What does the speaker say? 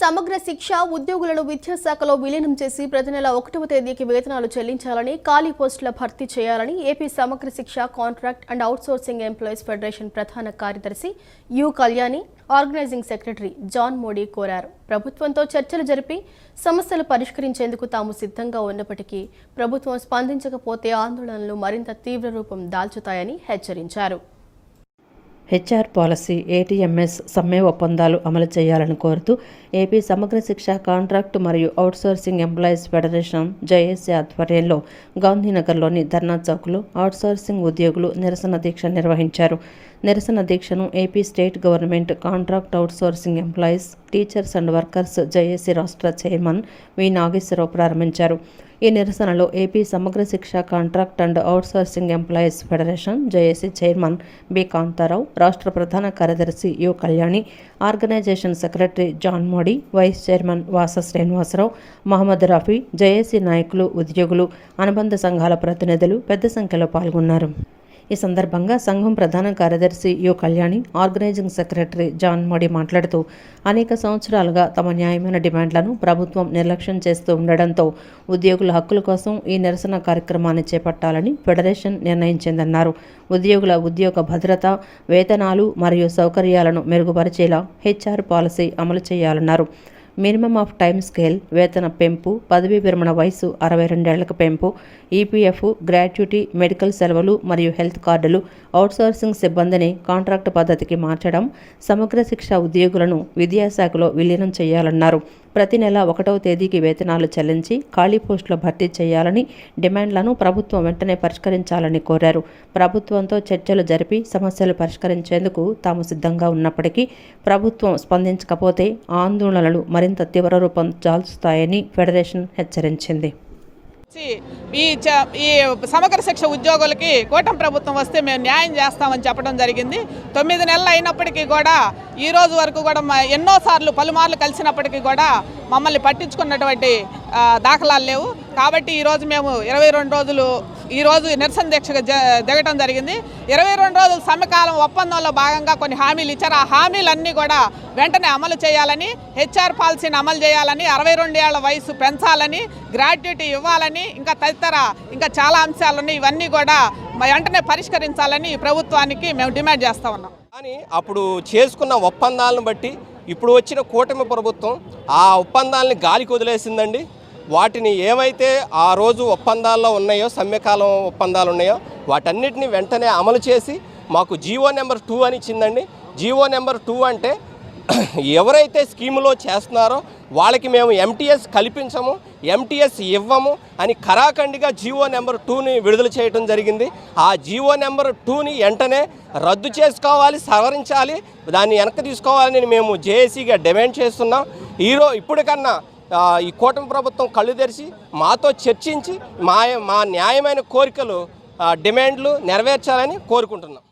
సమగ్ర శిక్ష ఉద్యోగులను విద్యాశాఖలో విలీనం చేసి ప్రతి నెల ఒకటవ తేదీకి వేతనాలు చెల్లించాలని ఖాళీ పోస్టుల భర్తీ చేయాలని AP Samagra Shiksha contract and outsourcing employees federation ప్రధాన కార్యదర్శి U Kalyani organizing secretary John Modi కోరారు. ప్రభుత్వంతో చర్చలు జరిపి సమస్యలు పరిష్కరించేందుకు తాము సిద్ధంగా ఉన్నప్పటికీ ప్రభుత్వం స్పందించకపోతే ఆందోళనలు మరింత తీవ్ర రూపం దాల్చుతాయని హెచ్చరించారు. హెచ్ఆర్ పాలసీ ఏటీఎంఎస్ సమ్మె ఒప్పందాలు అమలు చేయాలని కోరుతూ ఏపీ సమగ్ర శిక్ష కాంట్రాక్టు మరియు అవుట్సోర్సింగ్ ఎంప్లాయీస్ ఫెడరేషన్ జేఏసీ ఆధ్వర్యంలో గాంధీనగర్లోని ధర్నా చౌక్లో అవుట్సోర్సింగ్ ఉద్యోగులు నిరసన దీక్ష నిర్వహించారు. నిరసన దీక్షను AP state government contract outsourcing employees teachers and workers JAC రాష్ట్ర చైర్మన్ వి నాగేశ్వరరావు ప్రారంభించారు. ఈ నిరసనలో AP Samagra Shiksha contract and outsourcing employees federation JAC chairman B. Kantharao రాష్ట్ర ప్రధాన కార్యదర్శి U. Kalyani organization secretary John Modi vice chairman Vasa Srinivasarao Mohammed Rafi JAC నాయకులు ఉద్యోగులు అనుబంధ సంఘాల ప్రతినిధులు పెద్ద సంఖ్యలో పాల్గొన్నారు. ఈ సందర్భంగా సంఘం ప్రధాన కార్యదర్శి U Kalyani organizing secretary John Modi మాట్లాడుతూ అనేక సంవత్సరాలుగా తమ న్యాయమైన డిమాండ్లను ప్రభుత్వం నిర్లక్ష్యం చేస్తూ ఉండడంతో ఉద్యోగుల హక్కుల కోసం ఈ నిరసన కార్యక్రమాన్ని చేపట్టాలని ఫెడరేషన్ నిర్ణయించిందన్నారు. ఉద్యోగుల ఉద్యోగ భద్రత వేతనాలు మరియు సౌకర్యాలను మెరుగుపరిచేలా హెచ్ఆర్ పాలసీ అమలు చేయాలన్నారు. మినిమం ఆఫ్ టైం స్కేల్ వేతన పెంపు పదవీ విరమణ వయసు అరవై రెండేళ్ళకు పెంపు ఈపీఎఫ్ గ్రాట్యుటీ మెడికల్ సెలవులు మరియు హెల్త్ కార్డులు అవుట్సోర్సింగ్ సిబ్బందిని కాంట్రాక్ట్ పద్ధతికి మార్చడం సమగ్ర శిక్ష ఉద్యోగులను విద్యాశాఖలో విలీనం చేయాలన్నారు. ప్రతి నెల ఒకటవ తేదీకి వేతనాలు చెల్లించి ఖాళీ పోస్టుల భర్తీ చేయాలని డిమాండ్లను ప్రభుత్వం వెంటనే పరిష్కరించాలని కోరారు. ప్రభుత్వంతో చర్చలు జరిపి సమస్యలు పరిష్కరించేందుకు తాము సిద్ధంగా ఉన్నప్పటికీ ప్రభుత్వం స్పందించకపోతే ఆందోళనలు మరింత తీవ్ర రూపం దాల్చుతాయని ఫెడరేషన్ హెచ్చరించింది. వచ్చి ఈ చ- ఈ సమగ్ర శిక్ష ఉద్యోగులకి కూటమి ప్రభుత్వం వస్తే మేము న్యాయం చేస్తామని చెప్పడం జరిగింది. తొమ్మిది నెలలు అయినప్పటికీ కూడా ఈ రోజు వరకు కూడా ఎన్నోసార్లు పలుమార్లు కలిసినప్పటికీ కూడా మమ్మల్ని పట్టించుకున్నటువంటి దాఖలాలు లేవు. కాబట్టి ఈరోజు మేము ఇరవై రెండు రోజులు ఈరోజు నిరసన దీక్షగా జ- దిగటం జరిగింది. ఇరవై రెండు రోజుల సమకాలం ఒప్పందంలో భాగంగా కొన్ని హామీలు ఇచ్చారు. ఆ హామీలన్నీ కూడా వెంటనే అమలు చేయాలని హెచ్ఆర్ పాలసీని అమలు చేయాలని అరవై రెండు ఏళ్ళ వయసు పెంచాలని గ్రాట్యుటీ ఇవ్వాలని ఇంకా తదితర ఇంకా చాలా అంశాలు ఉన్నాయి ఇవన్నీ కూడా వెంటనే పరిష్కరించాలని ప్రభుత్వానికి మేము డిమాండ్ చేస్తూ ఉన్నాం. కానీ అప్పుడు చేసుకున్న ఒప్పందాలను బట్టి ఇప్పుడు వచ్చిన కూటమి ప్రభుత్వం ఆ ఒప్పందాలని గాలికి వదిలేసిందండి. వాటిని ఏవైతే ఆ రోజు ఒప్పందాల్లో ఉన్నాయో సమ్మెకాలం ఒప్పందాలు ఉన్నాయో వాటన్నిటిని వెంటనే అమలు చేసి మాకు జీవో నెంబర్ టూ అని ఇచ్చిందండి. జీవో నెంబర్ టూ అంటే ఎవరైతే స్కీములో చేస్తున్నారో వాళ్ళకి మేము ఎంటీఎస్ కల్పించము ఎంటీఎస్ ఇవ్వము అని ఖరాఖండిగా జీవో నెంబర్ టూని విడుదల చేయడం జరిగింది. ఆ జీవో నెంబర్ టూని వెంటనే రద్దు చేసుకోవాలి సవరించాలి దాన్ని వెనక్కి తీసుకోవాలని మేము జేఏసీగా డిమాండ్ చేస్తున్నాం. ఈరో ఇప్పటికన్నా ఈ కూటమి ప్రభుత్వం కళ్ళు తెరిచి మాతో చర్చించి మా మా న్యాయమైన కోరికలు డిమాండ్లు నెరవేర్చాలని కోరుకుంటున్నాం.